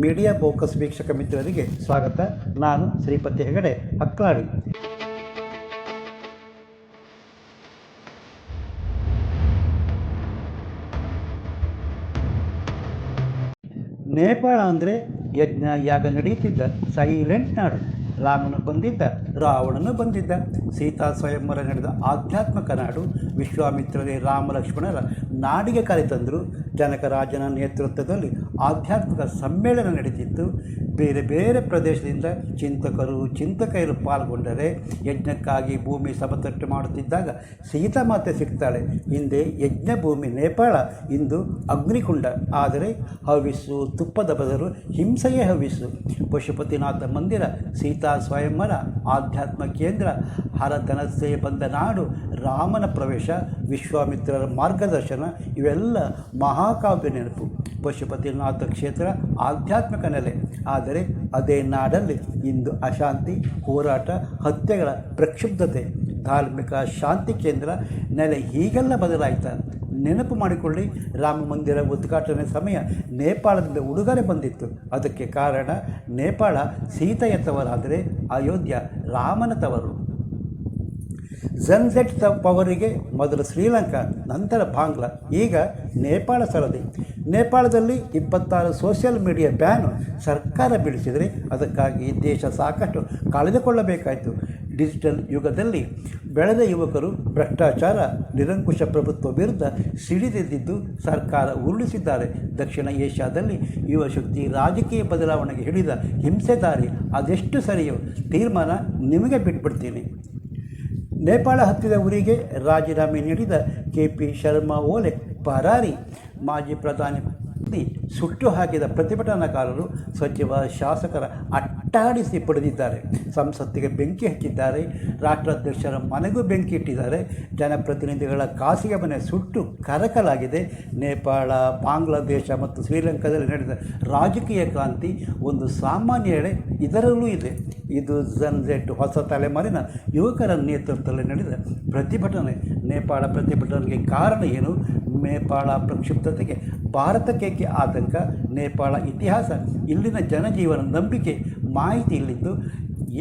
Media focus ವೀಕ್ಷಕ ಮಿತ್ರರಿಗೆ ಸ್ವಾಗತ. ನಾನು ಶ್ರೀಪತಿ ಹೆಗಡೆ, ಹಕ್ಲಾಡಿ. ನೇಪಾಳ ಅಂದರೆ ಯಜ್ಞ ಯಾಗ ನಡೆಯುತ್ತಿದ್ದ ಸೈಲೆಂಟ್ ನಾಡು. ರಾಮನು ಬಂದಿದ್ದ, ರಾವಣನು ಬಂದಿದ್ದ. ಸೀತಾ ಸ್ವಯಂವರ ನಡೆದ ಆಧ್ಯಾತ್ಮಕ ನಾಡು. ವಿಶ್ವಾಮಿತ್ರರೇ ರಾಮ ಲಕ್ಷ್ಮಣರ ನಾಡಿಗೆ ಕರೆತಂದರು. ಜನಕರಾಜನ ನೇತೃತ್ವದಲ್ಲಿ ಆಧ್ಯಾತ್ಮಿಕ ಸಮ್ಮೇಳನ ನಡೀತಿತ್ತು ಬೇರೆ ಬೇರೆ ಪ್ರದೇಶದಿಂದ ಚಿಂತಕರು ಚಿಂತಕರು ಪಾಲ್ಗೊಂಡರೆ ಯಜ್ಞಕ್ಕಾಗಿ ಭೂಮಿ ಸಮತಟ್ಟು ಮಾಡುತ್ತಿದ್ದಾಗ ಸೀತಾ ಮಾತೆ ಸಿಗ್ತಾಳೆ. ಹಿಂದೆ ಯಜ್ಞ ಭೂಮಿ ನೇಪಾಳ, ಇಂದು ಅಗ್ನಿಕುಂಡ. ಆದರೆ ಹವಿಸ್ಸು ತುಪ್ಪದ ಬದಲು ಹಿಂಸೆಯೇ ಹವಿಸ್ಸು. ಪಶುಪತಿನಾಥ ಮಂದಿರ, ಸೀತಾ ಸ್ವಯಂವರ ಆಧ್ಯಾತ್ಮ ಕೇಂದ್ರ ಹರಧನಸ್ಸೆ ಬಂದ ನಾಡು ರಾಮನ ಪ್ರವೇಶ, ವಿಶ್ವಾಮಿತ್ರರ ಮಾರ್ಗದರ್ಶನ, ಇವೆಲ್ಲ ಮಹಾಕಾವ್ಯ ನೆನಪು. ಪಶುಪತಿನಾಥ ಕ್ಷೇತ್ರ ಆಧ್ಯಾತ್ಮಿಕ ನೆಲೆ. ಆದರೆ ಅದೇ ನಾಡಲ್ಲಿ ಇಂದು ಅಶಾಂತಿ, ಹೋರಾಟ, ಹತ್ಯೆಗಳ ಪ್ರಕ್ಷುಬ್ಧತೆ, ಧಾರ್ಮಿಕ ಶಾಂತಿ ಕೇಂದ್ರ ನೆಲೆ ಹೀಗೆಲ್ಲ ಬದಲಾಯಿತ. ನೆನಪು ಮಾಡಿಕೊಳ್ಳಿ, ರಾಮ ಮಂದಿರ ಉದ್ಘಾಟನೆ ಸಮಯ ನೇಪಾಳದಿಂದ ಉಡುಗೊರೆ ಬಂದಿತ್ತು. ಅದಕ್ಕೆ ಕಾರಣ ನೇಪಾಳ ಸೀತೆಯ ತವರಾದರೆ ಅಯೋಧ್ಯ ರಾಮನ ತವರು. ಜನ್ಸೆಟ್ ತ ಪವರಿಗೆ ಮೊದಲು ಶ್ರೀಲಂಕಾ, ನಂತರ ಬಾಂಗ್ಲಾ, ಈಗ ನೇಪಾಳ ಸರದಿ. ನೇಪಾಳದಲ್ಲಿ ಇಪ್ಪತ್ತಾರು ಸೋಷಿಯಲ್ ಮೀಡಿಯಾ ಬ್ಯಾನ್ ಸರ್ಕಾರ ಬೀಳಿಸಿದರೆ ಅದಕ್ಕಾಗಿ ದೇಶ ಸಾಕಷ್ಟು ಕಳೆದುಕೊಳ್ಳಬೇಕಾಯಿತು ಡಿಜಿಟಲ್ ಯುಗದಲ್ಲಿ ಬೆಳೆದ ಯುವಕರು ಭ್ರಷ್ಟಾಚಾರ, ನಿರಂಕುಶ ಪ್ರಭುತ್ವ ವಿರುದ್ಧ ಸಿಡಿದೆದ್ದಿದ್ದು ಸರ್ಕಾರ ಉರುಳಿಸಿದ್ದಾರೆ. ದಕ್ಷಿಣ ಏಷ್ಯಾದಲ್ಲಿ ಯುವ ಶಕ್ತಿ ರಾಜಕೀಯ ಬದಲಾವಣೆಗೆ ಹಿಡಿದ ಹಿಂಸೆ ದಾರಿ ಅದೆಷ್ಟು ಸರಿಯೋ ತೀರ್ಮಾನ ನಿಮಗೆ ಬಿಟ್ಬಿಡ್ತೀನಿ. ನೇಪಾಳ ಹತ್ತಿದ ಊರಿಗೆ ರಾಜೀನಾಮೆ ನೀಡಿದ ಕೆ ಪಿ ಶರ್ಮಾ ಓಲೆ ಪರಾರಿ. ಮಾಜಿ ಪ್ರಧಾನಿ ಸುಟ್ಟು ಹಾಕಿದ ಪ್ರತಿಭಟನಾಕಾರರು, ಸಚಿವ, ಶಾಸಕರ ಅಟ್ಟಾಡಿಸಿ ಪಡೆದಿದ್ದಾರೆ. ಸಂಸತ್ತಿಗೆ ಬೆಂಕಿ ಹಚ್ಚಿದ್ದಾರೆ. ರಾಷ್ಟ್ರಾಧ್ಯಕ್ಷರ ಮನೆಗೂ ಬೆಂಕಿ ಇಟ್ಟಿದ್ದಾರೆ. ಜನಪ್ರತಿನಿಧಿಗಳ ಖಾಸಗಿ ಮನೆ ಸುಟ್ಟು ಕರಕಲಾಗಿದೆ. ನೇಪಾಳ, ಬಾಂಗ್ಲಾದೇಶ ಮತ್ತು ಶ್ರೀಲಂಕಾದಲ್ಲಿ ನಡೆದ ರಾಜಕೀಯ ಕ್ರಾಂತಿ ಒಂದು ಸಾಮಾನ್ಯ ಎಳೆ ಇದರಲ್ಲೂ ಇದೆ. ಇದು ಜನ್ಜೆಟ್ ಹೊಸ ತಲೆಮಾರಿನ ಯುವಕರ ನೇತೃತ್ವದಲ್ಲಿ ನಡೆದ ಪ್ರತಿಭಟನೆ. ನೇಪಾಳ ಪ್ರತಿಭಟನೆಗೆ ಕಾರಣ ಏನು? ನೇಪಾಳ ಪ್ರಕ್ಷುಬ್ಧತೆಗೆ ಭಾರತಕ್ಕೆ ಆತಂಕ? ನೇಪಾಳ ಇತಿಹಾಸ, ಇಲ್ಲಿನ ಜನಜೀವನ ನಂಬಿಕೆ ಮಾಹಿತಿ ಇಲ್ಲಿದ್ದು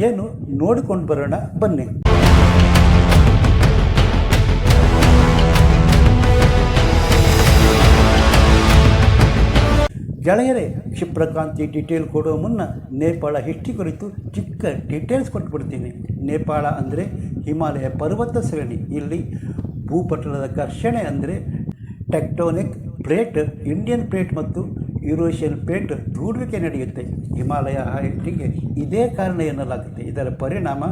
ಏನು ನೋಡಿಕೊಂಡು ಬರೋಣ ಬನ್ನಿ. ಗೆಳೆಯರೇ ಕ್ಷಿಪ್ರಕ್ರಾಂತಿ ಡೀಟೇಲ್ ಕೊಡುವ ಮುನ್ನ ನೇಪಾಳ ಹಿಸ್ಟ್ರಿ ಕುರಿತು ಚಿಕ್ಕ ಡೀಟೇಲ್ಸ್ ಕೊಟ್ಬಿಡ್ತೀನಿ. ನೇಪಾಳ ಅಂದರೆ ಹಿಮಾಲಯ ಪರ್ವತ ಶ್ರೇಣಿ. ಇಲ್ಲಿ ಭೂಪಟಲದ ಘರ್ಷಣೆ ಅಂದರೆ ಟೆಕ್ಟೋನಿಕ್ ಪ್ಲೇಟ್ ಇಂಡಿಯನ್ ಪ್ಲೇಟ್ ಮತ್ತು ಯುರೋಷಿಯನ್ ಪೇಂಟ್ ದೂಡುವಿಕೆ ನಡೆಯುತ್ತೆ. ಹಿಮಾಲಯ ಹೈಟಿಗೆ ಇದೇ ಕಾರಣ ಎನ್ನಲಾಗುತ್ತೆ. ಇದರ ಪರಿಣಾಮ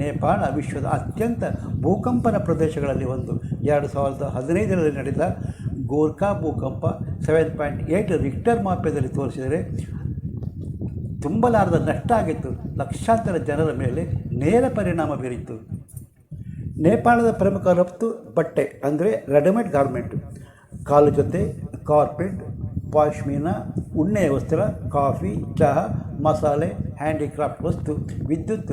ನೇಪಾಳ ವಿಶ್ವದ ಅತ್ಯಂತ ಭೂಕಂಪನ ಪ್ರದೇಶಗಳಲ್ಲಿ ಒಂದು. ಎರಡು ಸಾವಿರದ ಹದಿನೈದರಲ್ಲಿ ನಡೆದ ಗೋರ್ಖಾ ಭೂಕಂಪ ಸೆವೆನ್ ಪಾಯಿಂಟ್ ಏಯ್ಟ್ ರಿಕ್ಟರ್ ಮಾಪ್ಯದಲ್ಲಿ ತೋರಿಸಿದರೆ ತುಂಬಲಾರದ ನಷ್ಟ ಆಗಿತ್ತು. ಲಕ್ಷಾಂತರ ಜನರ ಮೇಲೆ ನೇರ ಪರಿಣಾಮ ಬೀರಿತ್ತು. ನೇಪಾಳದ ಪ್ರಮುಖ ರಫ್ತು ಬಟ್ಟೆ ಅಂದರೆ ರೆಡಿಮೇಡ್ ಗಾರ್ಮೆಂಟ್. ಕಾಲು ಜೊತೆ ಕಾರ್ಪೆಟ್ ಪಾಶ್ಮೀನ ಉಣ್ಣೆಯ ವಸ್ತ್ರ, ಕಾಫಿ, ಚಹಾ, ಮಸಾಲೆ, ಹ್ಯಾಂಡಿಕ್ರಾಫ್ಟ್ ವಸ್ತು, ವಿದ್ಯುತ್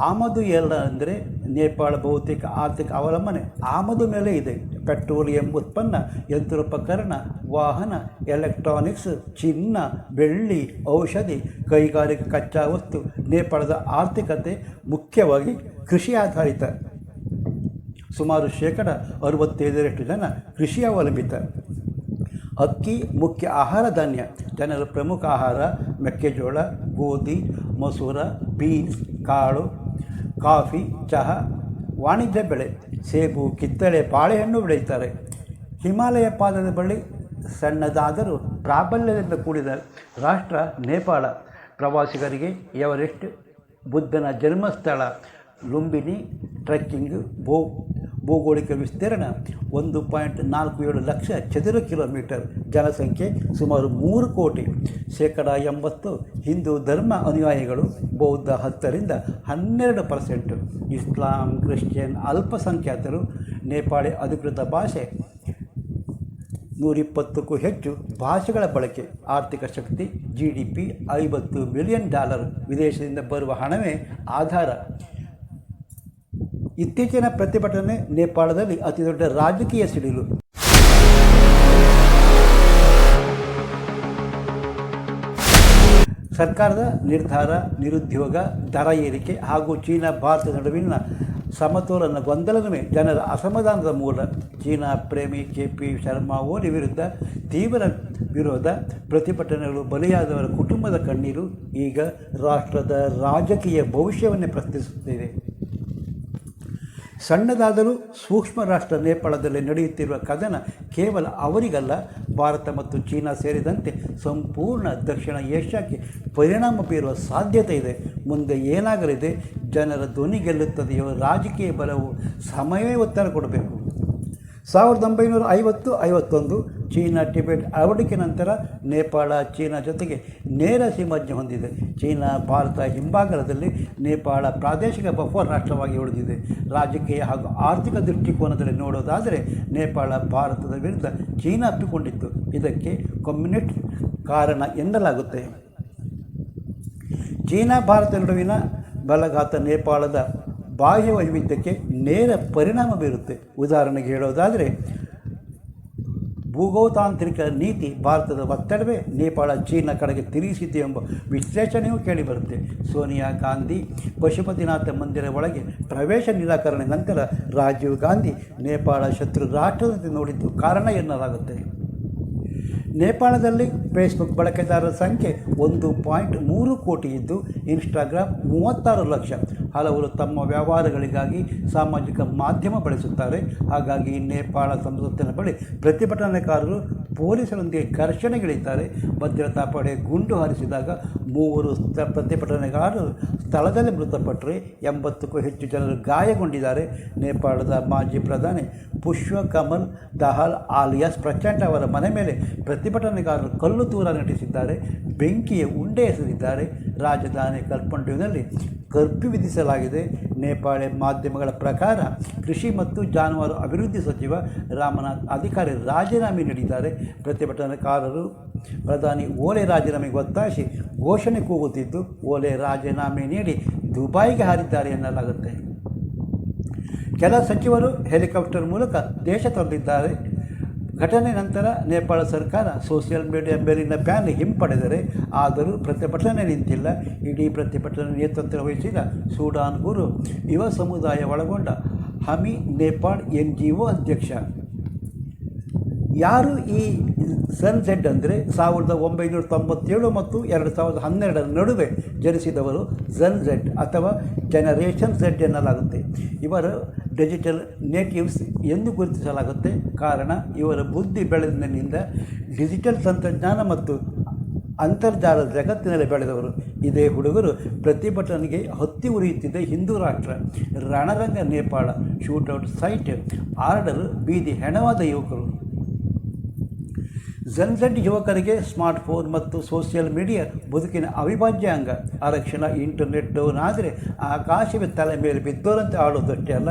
ಆಮದು ಎಲ್ಲ ಅಂದರೆ ನೇಪಾಳ ಭೌತಿಕ ಆರ್ಥಿಕ ಅವಲಂಬನೆ. ಆಮದು ಮೇಲೆ ಇದೆ. ಪೆಟ್ರೋಲಿಯಂ ಉತ್ಪನ್ನ, ಯಂತ್ರೋಪಕರಣ, ವಾಹನ, ಎಲೆಕ್ಟ್ರಾನಿಕ್ಸ್, ಚಿನ್ನ, ಬೆಳ್ಳಿ, ಔಷಧಿ, ಕೈಗಾರಿಕಾ ಕಚ್ಚಾ ವಸ್ತು, ನೇಪಾಳದ ಆರ್ಥಿಕತೆ ಮುಖ್ಯವಾಗಿ ಕೃಷಿ ಆಧಾರಿತ. ಸುಮಾರು ಶೇಕಡ ಅರವತ್ತೈದರಷ್ಟು ಜನ ಕೃಷಿ ಅವಲಂಬಿತ. ಅಕ್ಕಿ, ಮುಖ್ಯ ಆಹಾರ ಧಾನ್ಯ. ಜನರ ಪ್ರಮುಖ ಆಹಾರ ಮೆಕ್ಕೆಜೋಳ, ಗೋಧಿ, ಮಸೂರ, ಬೀನ್ಸ್, ಕಾಳು, ಕಾಫಿ, ಚಹಾ, ವಾಣಿಜ್ಯ ಬೆಳೆ. ಸೇಬು, ಕಿತ್ತಳೆ, ಬಾಳೆಹಣ್ಣು ಬೆಳೆಯುತ್ತಾರೆ. ಹಿಮಾಲಯ ಪಾದದ ಬಳಿ ಸಣ್ಣದಾದರೂ ಪ್ರಾಬಲ್ಯದಿಂದ ಕೂಡಿದ ರಾಷ್ಟ್ರ ನೇಪಾಳ. ಪ್ರವಾಸಿಗರಿಗೆ ಎವರೆಸ್ಟ್, ಬುದ್ಧನ ಜನ್ಮಸ್ಥಳ, ಲುಂಬಿನಿ, ಟ್ರೆಕ್ಕಿಂಗ್, ಭೂ ಭೌಗೋಳಿಕ ವಿಸ್ತೀರ್ಣ ಒಂದು ಪಾಯಿಂಟ್ ನಾಲ್ಕು ಏಳು ಲಕ್ಷ ಚದುರ ಕಿಲೋಮೀಟರ್. ಜನಸಂಖ್ಯೆ ಸುಮಾರು ಮೂರು ಕೋಟಿ. ಶೇಕಡ ಎಂಬತ್ತು ಹಿಂದೂ ಧರ್ಮ ಅನುಯಾಯಿಗಳು ಬೌದ್ಧ ಹತ್ತರಿಂದ ಹನ್ನೆರಡು ಪರ್ಸೆಂಟು. ಇಸ್ಲಾಂ, ಕ್ರಿಶ್ಚಿಯನ್, ಅಲ್ಪಸಂಖ್ಯಾತರು, ನೇಪಾಳಿ ಅಧಿಕೃತ ಭಾಷೆ ನೂರಿಪ್ಪತ್ತಕ್ಕೂ ಹೆಚ್ಚು ಭಾಷೆಗಳ ಬಳಕೆ. ಆರ್ಥಿಕ ಶಕ್ತಿ ಜಿ ಡಿ ಪಿ ಐವತ್ತು ಮಿಲಿಯನ್ ಡಾಲರ್ ವಿದೇಶದಿಂದ ಬರುವ ಹಣವೇ ಆಧಾರ. ಇತ್ತೀಚಿನ ಪ್ರತಿಭಟನೆ ನೇಪಾಳದಲ್ಲಿ ಅತಿದೊಡ್ಡ ರಾಜಕೀಯ ಸಿಡಿಲು. ಸರ್ಕಾರದ ನಿರ್ಧಾರ, ನಿರುದ್ಯೋಗ, ದರ ಏರಿಕೆ ಹಾಗೂ ಚೀನಾ ಭಾರತ ನಡುವಿನ ಸಮತೋಲನ ಗೊಂದಲವೇ ಜನರ ಅಸಮಾಧಾನದ ಮೂಲ. ಚೀನಾ ಪ್ರೇಮಿ ಕೆ ಪಿ ಶರ್ಮಾ ಓಲಿ ವಿರುದ್ಧ ತೀವ್ರ ವಿರೋಧ. ಪ್ರತಿಭಟನೆಗಳು ಬಲಿಯಾದವರ ಕುಟುಂಬದ ಕಣ್ಣೀರು. ಈಗ ರಾಷ್ಟ್ರದ ರಾಜಕೀಯ ಭವಿಷ್ಯವನ್ನೇ ಪ್ರಶ್ನಿಸುತ್ತಿದೆ ಸಣ್ಣದಾದರೂ ಸೂಕ್ಷ್ಮ ರಾಷ್ಟ್ರ ನೇಪಾಳದಲ್ಲಿ ನಡೆಯುತ್ತಿರುವ ಕದನ ಕೇವಲ ಅವರಿಗಲ್ಲ, ಭಾರತ ಮತ್ತು ಚೀನಾ ಸೇರಿದಂತೆ ಸಂಪೂರ್ಣ ದಕ್ಷಿಣ ಏಷ್ಯಾಕ್ಕೆ ಪರಿಣಾಮ ಬೀರುವ ಸಾಧ್ಯತೆ ಇದೆ. ಮುಂದೆ ಏನಾಗಲಿದೆ? ಜನರ ಧ್ವನಿ ಗೆಲ್ಲುತ್ತದೆಯೋ? ರಾಜಕೀಯ ಬಲವು ಸಮಯವೇ ಉತ್ತರ ಕೊಡಬೇಕು. ಸಾವಿರದ ಒಂಬೈನೂರ ಐವತ್ತು, ಐವತ್ತೊಂದು ಚೀನಾ, ಟಿಬೆಟ್ ಅಳವಡಿಕೆ ನಂತರ ನೇಪಾಳ, ಚೀನಾ ಜೊತೆಗೆ ನೇರ ಸೀಮಾಜ್ಞೆ ಹೊಂದಿದೆ. ಚೀನಾ, ಭಾರತ ಹಿಂಭಾಗದಲ್ಲಿ ನೇಪಾಳ ಪ್ರಾದೇಶಿಕ ಬಫರ್ ರಾಷ್ಟ್ರವಾಗಿ ಉಳಿದಿದೆ. ರಾಜಕೀಯ ಹಾಗೂ ಆರ್ಥಿಕ ದೃಷ್ಟಿಕೋನದಲ್ಲಿ ನೋಡೋದಾದರೆ ನೇಪಾಳ ಭಾರತದ ವಿರುದ್ಧ ಚೀನಾ ಅಪ್ಪಿಕೊಂಡಿತ್ತು. ಇದಕ್ಕೆ ಕಮ್ಯುನಿಸ್ಟ್ ಕಾರಣ ಎನ್ನಲಾಗುತ್ತೆ. ಚೀನಾ, ಭಾರತ ನಡುವಿನ ಬಲಘಾತ ನೇಪಾಳದ ಬಾಹ್ಯ ವೈವಿಧ್ಯಕ್ಕೆ ನೇರ ಪರಿಣಾಮ ಬೀರುತ್ತೆ. ಉದಾಹರಣೆಗೆ ಹೇಳೋದಾದರೆ ಭೂಗೋತಾಂತ್ರಿಕ ನೀತಿ ಭಾರತದ ಒತ್ತಡವೇ ನೇಪಾಳ, ಚೀನಾ ಕಡೆಗೆ ತಿರುಗಿಸಿದೆ ಎಂಬ ವಿಶ್ಲೇಷಣೆಯೂ ಕೇಳಿಬರುತ್ತೆ ಸೋನಿಯಾ ಗಾಂಧಿ ಪಶುಪತಿನಾಥ ಮಂದಿರ ಒಳಗೆ ಪ್ರವೇಶ ನಿರಾಕರಣೆ ನಂತರ ರಾಜೀವ್ ಗಾಂಧಿ ನೇಪಾಳ ಶತ್ರು ರಾಷ್ಟ್ರದಂತೆ ನೋಡಿದ್ದು ಕಾರಣ ಎನ್ನಲಾಗುತ್ತೆ. ನೇಪಾಳದಲ್ಲಿ ಫೇಸ್ಬುಕ್ ಬಳಕೆದಾರರ ಸಂಖ್ಯೆ ಒಂದು ಪಾಯಿಂಟ್ ಮೂರು ಕೋಟಿ ಇದ್ದು ಇನ್ಸ್ಟಾಗ್ರಾಮ್ ಮೂವತ್ತಾರು ಲಕ್ಷ. ಹಲವರು ತಮ್ಮ ವ್ಯವಹಾರಗಳಿಗಾಗಿ ಸಾಮಾಜಿಕ ಮಾಧ್ಯಮ ಬಳಸುತ್ತಾರೆ. ಹಾಗಾಗಿ ನೇಪಾಳ ಸಂಸತ್ತಿನ ಬಳಿ ಪ್ರತಿಭಟನಾಕಾರರು ಪೊಲೀಸರೊಂದಿಗೆ ಘರ್ಷಣೆಗಿಳಿತಾರೆ ಭದ್ರತಾ ಪಡೆ ಗುಂಡು ಹಾರಿಸಿದಾಗ ಮೂವರು ಪ್ರತಿಭಟನೆಗಾರರು ಸ್ಥಳದಲ್ಲಿ ಮೃತಪಟ್ಟರೆ ಎಂಬತ್ತಕ್ಕೂ ಹೆಚ್ಚು ಜನರು ಗಾಯಗೊಂಡಿದ್ದಾರೆ. ನೇಪಾಳದ ಮಾಜಿ ಪ್ರಧಾನಿ ಪುಷ್ಪ ಕಮಲ್ ದಹಾಲ್ ಆಲಿಯಾಸ್ ಪ್ರಚಂಡ ಅವರ ಮನೆ ಮೇಲೆ ಪ್ರತಿಭಟನೆಗಾರರು ಕಲ್ಲು ದೂರ ನಟಿಸಿದ್ದಾರೆ. ಬೆಂಕಿಯ ಉಂಡೆ ಎಸೆದಿದ್ದಾರೆ. ರಾಜಧಾನಿ ಕಲ್ಪಂಡುವಿನಲ್ಲಿ ಕರ್ಫ್ಯೂ ವಿಧಿಸಲಾಗಿದೆ. ನೇಪಾಳಿ ಮಾಧ್ಯಮಗಳ ಪ್ರಕಾರ ಕೃಷಿ ಮತ್ತು ಜಾನುವಾರು ಅಭಿವೃದ್ಧಿ ಸಚಿವ ರಾಮನಾಥ್ ಅಧಿಕಾರಿ ರಾಜೀನಾಮೆ ನೀಡಿದ್ದಾರೆ. ಪ್ರತಿಭಟನಾಕಾರರು ಪ್ರಧಾನಿ ಓಲೆ ರಾಜೀನಾಮೆಗೆ ಒತ್ತಾಯಿಸಿ ಘೋಷಣೆ ಕೂಗುತ್ತಿದ್ದು, ಓಲೆ ರಾಜೀನಾಮೆ ನೀಡಿ ದುಬೈಗೆ ಹಾರಿದ್ದಾರೆ ಎನ್ನಲಾಗುತ್ತೆ. ಕೆಲ ಸಚಿವರು ಹೆಲಿಕಾಪ್ಟರ್ ಮೂಲಕ ದೇಶ ತೊರೆದಿದ್ದಾರೆ ಘಟನೆ ನಂತರ ನೇಪಾಳ ಸರ್ಕಾರ ಸೋಷಿಯಲ್ ಮೀಡಿಯಾ ಮೇಲಿನ ಬ್ಯಾನ್ ಹಿಂಪಡೆದರೆ ಆದರೂ ಪ್ರತಿಭಟನೆ ನಿಂತಿಲ್ಲ. ಇಡೀ ಪ್ರತಿಭಟನೆ ನೇತೃತ್ವ ವಹಿಸಿದ ಸೂಡಾನ್ ಗುರು ಯುವ ಸಮುದಾಯ ಒಳಗೊಂಡ Hami Nepal N G O ಅಧ್ಯಕ್ಷ. ಯಾರು ಈ ಸನ್ಸೆಟ್ ಅಂದರೆ ಸಾವಿರದ ಒಂಬೈನೂರ ತೊಂಬತ್ತೇಳು ಮತ್ತು ಎರಡು ಸಾವಿರದ ಹನ್ನೆರಡರ ನಡುವೆ ಜನಿಸಿದವರು ಝನ್ ಝೆಡ್ ಅಥವಾ ಜನರೇಷನ್ ಝೆಡ್ ಎನ್ನಲಾಗುತ್ತೆ. ಇವರು ಡಿಜಿಟಲ್ ನೇಟಿವ್ಸ್ ಎಂದು ಗುರುತಿಸಲಾಗುತ್ತೆ. ಕಾರಣ ಇವರ ಬುದ್ಧಿ ಬೆಳೆದಿನಿಂದ ಡಿಜಿಟಲ್ ತಂತ್ರಜ್ಞಾನ ಮತ್ತು ಅಂತರ್ಜಾಲ ಜಗತ್ತಿನಲ್ಲಿ ಬೆಳೆದವರು. ಇದೇ ಹುಡುಗರು ಪ್ರತಿಭಟನೆಗೆ ಹತ್ತಿ ಉರಿಯುತ್ತಿದ್ದ ಹಿಂದೂ ರಾಷ್ಟ್ರ, ರಣರಂಗ Nepal, shoot at sight, order, ಬೀದಿ, ಹೆಣವಾದ ಯುವಕರು. ಜನ್ಸೆಡ್ ಯುವಕರಿಗೆ ಸ್ಮಾರ್ಟ್ಫೋನ್ ಮತ್ತು ಸೋಷಿಯಲ್ ಮೀಡಿಯಾ ಬದುಕಿನ ಅವಿಭಾಜ್ಯ ಅಂಗ ಆರಕ್ಷಣ, ಇಂಟರ್ನೆಟ್ ಡೌನ್ ಆದರೆ ಆಕಾಶವೇ ತಲೆ ಮೇಲೆ ಬಿದ್ದೋರಂತೆ ಆಡೋದಷ್ಟೇ ಅಲ್ಲ.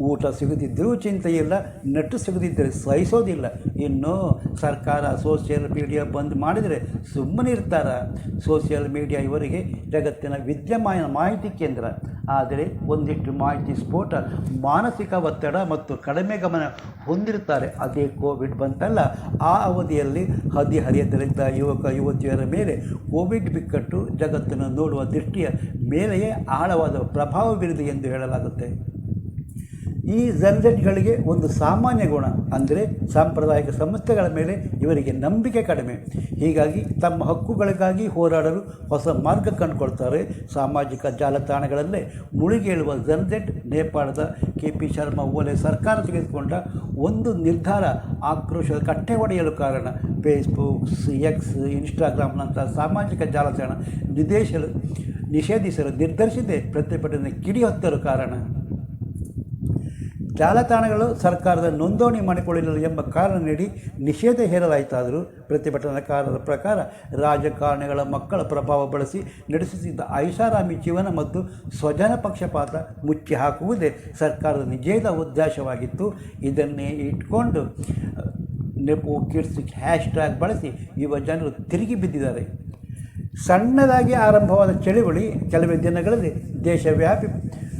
ಊಟ ಸಿಗದಿದ್ದರೂ ಚಿಂತೆ ಇಲ್ಲ ನೆಟ್ಟು ಸಿಗದಿದ್ದರೆ ಸಹಿಸೋದಿಲ್ಲ. ಇನ್ನು ಸರ್ಕಾರ ಸೋಷಿಯಲ್ ಮೀಡಿಯಾ ಬಂದ್ ಮಾಡಿದರೆ ಸುಮ್ಮನೆ ಇರ್ತಾರ. ಸೋಷಿಯಲ್ ಮೀಡಿಯಾ ಇವರಿಗೆ ಜಗತ್ತಿನ ವಿದ್ಯಮಾನ ಮಾಹಿತಿ ಕೇಂದ್ರ. ಆದರೆ ಒಂದಿಷ್ಟು ಮಾಹಿತಿ ಸ್ಫೋಟ, ಮಾನಸಿಕ ಒತ್ತಡ ಮತ್ತು ಕಡಿಮೆ ಗಮನ ಹೊಂದಿರುತ್ತಾರೆ. ಅದೇ ಕೋವಿಡ್ ಬಂತಲ್ಲ, ಆ ಅವಧಿಯಲ್ಲಿ ಹದಿಹರಿಯದಲ್ಲಿದ್ದ ಯುವಕ, ಯುವತಿಯರ ಮೇಲೆ ಕೋವಿಡ್ ಬಿಕ್ಕಟ್ಟು ಜಗತ್ತನ್ನು ನೋಡುವ ದೃಷ್ಟಿಯ ಮೇಲೆಯೇ ಆಳವಾದ ಪ್ರಭಾವ ಬೀರಿದೆ ಎಂದು ಹೇಳಲಾಗುತ್ತೆ. ಈ ಜನರೇಟ್ಗಳಿಗೆ ಒಂದು ಸಾಮಾನ್ಯ ಗುಣ ಅಂದರೆ ಸಾಂಪ್ರದಾಯಿಕ ಸಂಸ್ಥೆಗಳ ಮೇಲೆ ಇವರಿಗೆ ನಂಬಿಕೆ ಕಡಿಮೆ. ಹೀಗಾಗಿ ತಮ್ಮ ಹಕ್ಕುಗಳಿಗಾಗಿ ಹೋರಾಡಲು ಹೊಸ ಮಾರ್ಗ ಕಂಡುಕೊಳ್ತಾರೆ. ಸಾಮಾಜಿಕ ಜಾಲತಾಣಗಳಲ್ಲೇ ಮುಳುಗೇಳುವ ಜನರೇಟ್ ನೇಪಾಳದ ಕೆ ಪಿ ಶರ್ಮಾ ಓಲೆ ಸರ್ಕಾರ ತೆಗೆದುಕೊಂಡ ಒಂದು ನಿರ್ಧಾರ ಆಕ್ರೋಶದ ಕಟ್ಟೆ ಒಡೆಯಲು ಕಾರಣ. ಫೇಸ್ಬುಕ್ ಎಕ್ಸ್ ಇನ್ಸ್ಟಾಗ್ರಾಮ್ನಂಥ ಸಾಮಾಜಿಕ ಜಾಲತಾಣ ನಿದೇಶಲು ನಿಷೇಧಿಸಲು ನಿರ್ಧರಿಸಿದೆ. ಪ್ರತಿಭಟನೆ ಕಿಡಿಯೊತ್ತಲು ಕಾರಣ. ಜಾಲತಾಣಗಳು ಸರ್ಕಾರದ ನೋಂದಣಿ ಮಾಡಿಕೊಳ್ಳಲಿಲ್ಲ ಎಂಬ ಕಾರಣ ನೀಡಿ ನಿಷೇಧ ಹೇರಲಾಯಿತಾದರೂ ಪ್ರತಿಭಟನಾಕಾರರ ಪ್ರಕಾರ ರಾಜಕಾರಣಿಗಳ ಮಕ್ಕಳ ಪ್ರಭಾವ ಬಳಸಿ ನಡೆಸುತ್ತಿದ್ದ ಐಷಾರಾಮಿ ಜೀವನ ಮತ್ತು ಸ್ವಜನ ಪಕ್ಷಪಾತ ಮುಚ್ಚಿ ಹಾಕುವುದೇ ಸರ್ಕಾರದ ನಿಜೇದ ಉದ್ದೇಶವಾಗಿತ್ತು. ಇದನ್ನೇ ಇಟ್ಕೊಂಡು ನೆಪೋ ಕಿಡ್ಸ್ ಹ್ಯಾಶ್ ಟ್ಯಾಗ್ ಬಳಸಿ ಯುವ ಜನರು ತಿರುಗಿ ಬಿದ್ದಿದ್ದಾರೆ. ಸಣ್ಣದಾಗಿ ಆರಂಭವಾದ ಚಳುವಳಿ ಕೆಲವೇ ದಿನಗಳಲ್ಲಿ ದೇಶವ್ಯಾಪಿ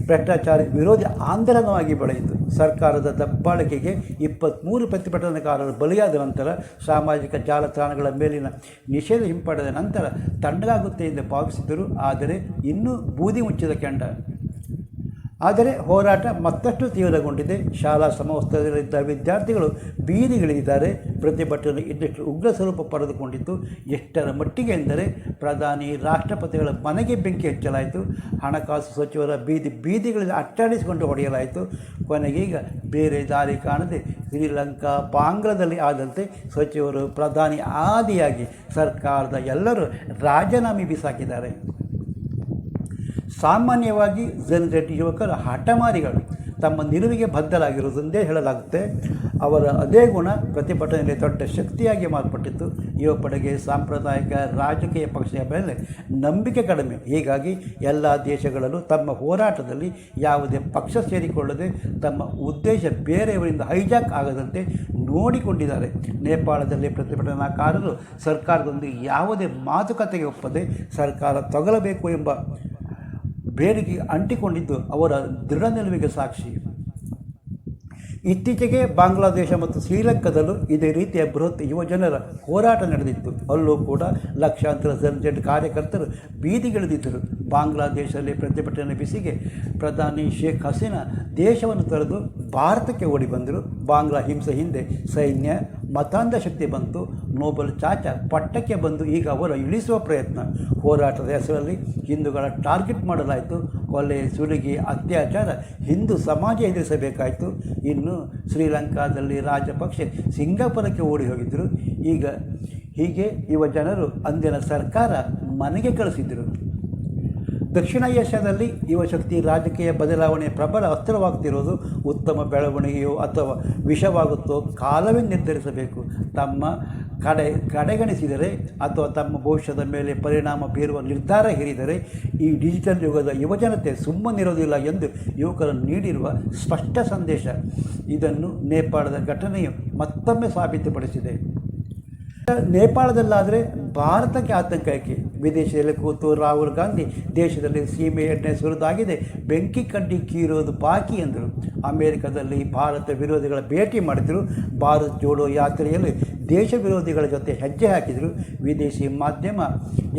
ಭ್ರಷ್ಟಾಚಾರ ವಿರೋಧಿ ಆಂದೋಲನವಾಗಿ ಬೆಳೆಯಿತು. ಸರ್ಕಾರದ ದಬ್ಬಾಳಿಕೆಗೆ ಇಪ್ಪತ್ತ್ಮೂರು ಪ್ರತಿಭಟನಾಕಾರರು ಬಲಿಯಾದ ನಂತರ ಸಾಮಾಜಿಕ ಜಾಲತಾಣಗಳ ಮೇಲಿನ ನಿಷೇಧ ಹಿಂಪಡೆದ ನಂತರ ತಣ್ಣಗಾಗುತ್ತೆ ಎಂದು ಭಾವಿಸಿದರು ಆದರೆ ಇನ್ನೂ ಬೂದಿ ಮುಚ್ಚಿದ ಕೆಂಡ. ಆದರೆ ಹೋರಾಟ ಮತ್ತಷ್ಟು ತೀವ್ರಗೊಂಡಿದೆ. ಶಾಲಾ ಸಮವಸ್ತ್ರದಲ್ಲಿದ್ದ ವಿದ್ಯಾರ್ಥಿಗಳು ಬೀದಿಗಳಿದ್ದಾರೆ ಪ್ರತಿಭಟನೆ ಇನ್ನಷ್ಟು ಉಗ್ರ ಸ್ವರೂಪ ಪಡೆದುಕೊಂಡಿತ್ತು. ಎಷ್ಟರ ಮಟ್ಟಿಗೆ ಎಂದರೆ ಪ್ರಧಾನಿ, ರಾಷ್ಟ್ರಪತಿಗಳ ಮನೆಗೆ ಬೆಂಕಿ ಹಚ್ಚಲಾಯಿತು. ಹಣಕಾಸು ಸಚಿವರ ಬೀದಿ ಬೀದಿಗಳಲ್ಲಿ ಅಟ್ಟಾಡಿಸಿಕೊಂಡು ಹೊಡೆಯಲಾಯಿತು. ಕೊನೆಗೀಗ ಬೇರೆ ದಾರಿ ಕಾಣದೆ ಶ್ರೀಲಂಕಾ, ಬಾಂಗ್ಲಾದಲ್ಲಿ ಆದಂತೆ ಸಚಿವರು ಪ್ರಧಾನಿ ಆದಿಯಾಗಿ ಸರ್ಕಾರದ ಎಲ್ಲರೂ ರಾಜೀನಾಮೆ ಬಿಸಾಕಿದ್ದಾರೆ. ಸಾಮಾನ್ಯವಾಗಿ ಜನರೇಟಿ ಯುವಕರು ಹಠಮಾರಿಗಳು ತಮ್ಮ ನಿಲುವಿಗೆ ಬದ್ಧರಾಗಿರುವುದೆಂದೇ ಹೇಳಲಾಗುತ್ತೆ. ಅವರ ಅದೇ ಗುಣ ಪ್ರತಿಭಟನೆಯಲ್ಲಿ ದೊಡ್ಡ ಶಕ್ತಿಯಾಗಿ ಮಾರ್ಪಟ್ಟಿತ್ತು. ಯುವ ಪಡೆಗೆ ಸಾಂಪ್ರದಾಯಿಕ ರಾಜಕೀಯ ಪಕ್ಷದ ಮೇಲೆ ನಂಬಿಕೆ ಕಡಿಮೆ. ಹೀಗಾಗಿ ಎಲ್ಲ ದೇಶಗಳಲ್ಲೂ ತಮ್ಮ ಹೋರಾಟದಲ್ಲಿ ಯಾವುದೇ ಪಕ್ಷ ಸೇರಿಕೊಳ್ಳದೆ ತಮ್ಮ ಉದ್ದೇಶ ಬೇರೆಯವರಿಂದ ಹೈಜಾಕ್ ಆಗದಂತೆ ನೋಡಿಕೊಂಡಿದ್ದಾರೆ. ನೇಪಾಳದಲ್ಲಿ ಪ್ರತಿಭಟನಾಕಾರರು ಸರ್ಕಾರದೊಂದಿಗೆ ಯಾವುದೇ ಮಾತುಕತೆಗೆ ಒಪ್ಪದೆ ಸರ್ಕಾರ ತಗಲಬೇಕು ಎಂಬ ಬೇಡಿಕೆ ಅಂಟಿಕೊಂಡಿದ್ದು ಅವರ ದೃಢ ನಿಲುವಿಗೆ ಸಾಕ್ಷಿ. ಇತ್ತೀಚೆಗೆ ಬಾಂಗ್ಲಾದೇಶ ಮತ್ತು ಶ್ರೀಲಂಕಾದಲ್ಲೂ ಇದೇ ರೀತಿಯ ಬೃಹತ್ ಯುವಜನರ ಹೋರಾಟ ನಡೆದಿತ್ತು. ಅಲ್ಲೂ ಕೂಡ ಲಕ್ಷಾಂತರ ಸರ್ಜೆಂಟ್ ಕಾರ್ಯಕರ್ತರು ಬೀದಿಗಿಳಿದಿದ್ದರು. ಬಾಂಗ್ಲಾದೇಶದಲ್ಲಿ ಪ್ರತಿಭಟನೆ ಬಿಸಿಗೆ ಪ್ರಧಾನಿ ಶೇಖ್ ಹಸೀನಾ ದೇಶವನ್ನು ತೊರೆದು ಭಾರತಕ್ಕೆ ಓಡಿ ಬಂದರು. ಬಾಂಗ್ಲಾ ಹಿಂಸೆ ಹಿಂದೆ ಸೈನ್ಯ, ಮತಾಂಧ ಶಕ್ತಿ ಬಂತು. ನೋಬಲ್ ಚಾಚಾ ಪಟ್ಟಕ್ಕೆ ಬಂದು ಈಗ ಅವರು ಇಳಿಸುವ ಪ್ರಯತ್ನ. ಹೋರಾಟದ ಹೆಸರಲ್ಲಿ ಹಿಂದೂಗಳ ಟಾರ್ಗೆಟ್ ಮಾಡಲಾಯಿತು. ಕೊಲೆ ಸುಲಿಗೆ, ಅತ್ಯಾಚಾರ ಹಿಂದೂ ಸಮಾಜ ಎದುರಿಸಬೇಕಾಯಿತು. ಇನ್ನು ಶ್ರೀಲಂಕಾದಲ್ಲಿ ರಾಜಪಕ್ಷೆ ಸಿಂಗಾಪುರಕ್ಕೆ ಓಡಿ ಹೋಗಿದ್ದರು ಈಗ ಹೀಗೆ ಯುವ ಜನರು ಅಂದಿನ ಸರ್ಕಾರ ಮನೆಗೆ ಕಳಿಸಿದರು. ದಕ್ಷಿಣ ಏಷ್ಯಾದಲ್ಲಿ ಯುವಶಕ್ತಿ ರಾಜಕೀಯ ಬದಲಾವಣೆ ಪ್ರಬಲ ಅಸ್ತ್ರವಾಗ್ತಿರೋದು ಉತ್ತಮ ಬೆಳವಣಿಗೆಯೋ ಅಥವಾ ವಿಷವಾಗುತ್ತೋ ಕಾಲವೇ ನಿರ್ಧರಿಸಬೇಕು. ತಮ್ಮ ಕಡೆ, ಕಡೆಗಣಿಸಿದರೆ ಅಥವಾ ತಮ್ಮ ಭವಿಷ್ಯದ ಮೇಲೆ ಪರಿಣಾಮ ಬೀರುವ ನಿರ್ಧಾರ ಹೇರಿದರೆ ಈ ಡಿಜಿಟಲ್ ಯುಗದ ಯುವಜನತೆ ಸುಮ್ಮನಿರೋದಿಲ್ಲ ಎಂದು ಯುವಕರು ನೀಡಿರುವ ಸ್ಪಷ್ಟ ಸಂದೇಶ. ಇದನ್ನು ನೇಪಾಳದ ಘಟನೆಯು ಮತ್ತೊಮ್ಮೆ ಸಾಬೀತುಪಡಿಸಿದೆ. ನೇಪಾಳದಲ್ಲಾದರೆ ಭಾರತಕ್ಕೆ ಆತಂಕ ವಿದೇಶದಲ್ಲಿ ಕೂತು ರಾಹುಲ್ ಗಾಂಧಿ ದೇಶದಲ್ಲಿ ಸೀಮೆ ಎಣ್ಣೆ ಸುರಿದಾಗಿದೆ, ಬೆಂಕಿ ಕಡ್ಡಿ ಕೀರೋದು ಬಾಕಿ ಎಂದರು. ಅಮೆರಿಕದಲ್ಲಿ ಭಾರತ ವಿರೋಧಿಗಳ ಭೇಟಿ ಮಾಡಿದರು. ಭಾರತ್ ಜೋಡೋ ಯಾತ್ರೆಯಲ್ಲಿ ದೇಶ ವಿರೋಧಿಗಳ ಜೊತೆ ಹೆಜ್ಜೆ ಹಾಕಿದರು. ವಿದೇಶಿ ಮಾಧ್ಯಮ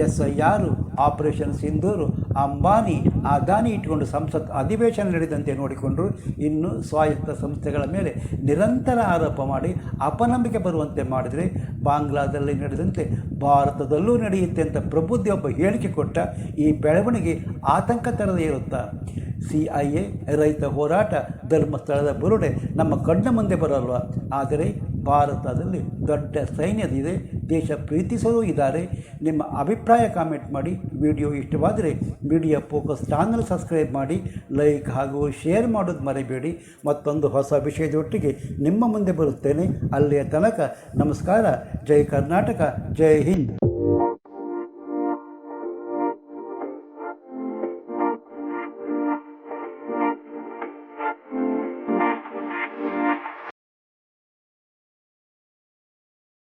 S I R operation Sindoor, Ambani, Adani ಇಟ್ಟುಕೊಂಡು ಸಂಸತ್ ಅಧಿವೇಶನ ನಡೆದಂತೆ ನೋಡಿಕೊಂಡರು. ಇನ್ನು ಸ್ವಾಯತ್ತ ಸಂಸ್ಥೆಗಳ ಮೇಲೆ ನಿರಂತರ ಆರೋಪ ಮಾಡಿ ಅಪನಂಬಿಕೆ ಬರುವಂತೆ ಮಾಡಿದರೆ ಬಾಂಗ್ಲಾದಲ್ಲಿ ನಡೆದಂತೆ ಭಾರತದಲ್ಲೂ ನಡೆಯುತ್ತೆ ಅಂತ ಪ್ರಬುದ್ಧಿ ಒಬ್ಬ ಹೇಳಿಕೆ ಕೊಟ್ಟ. ಈ ಬೆಳವಣಿಗೆ ಆತಂಕ ತರದೇ ಇರುತ್ತಾ? ಸಿ ಐ ಎ, ರೈತ ಹೋರಾಟ, ಧರ್ಮಸ್ಥಳದ ಬುರುಡೆ ನಮ್ಮ ಕಣ್ಣ ಮುಂದೆ ಬರಲ್ವ? ಆದರೆ ಭಾರತದಲ್ಲಿ ದೊಡ್ಡ ಸೈನ್ಯದಿದೆ. ದೇಶ ಪ್ರೀತಿಸಲು ಇದ್ದಾರೆ, ನಿಮ್ಮ ಅಭಿಪ್ರಾಯ ಕಾಮೆಂಟ್ ಮಾಡಿ ವಿಡಿಯೋ ಇಷ್ಟವಾದರೆ ಮೀಡಿಯಾ ಫೋಕಸ್ ಚಾನಲ್ ಸಬ್ಸ್ಕ್ರೈಬ್ ಮಾಡಿ ಲೈಕ್ ಹಾಗೂ ಶೇರ್ ಮಾಡೋದು ಮರಿಬೇಡಿ. ಮತ್ತೊಂದು ಹೊಸ ವಿಷಯದೊಟ್ಟಿಗೆ ನಿಮ್ಮ ಮುಂದೆ ಬರುತ್ತೇನೆ. ಅಲ್ಲಿಯ ತನಕ ನಮಸ್ಕಾರ. ಜೈ ಕರ್ನಾಟಕ, ಜೈ ಹಿಂದ್.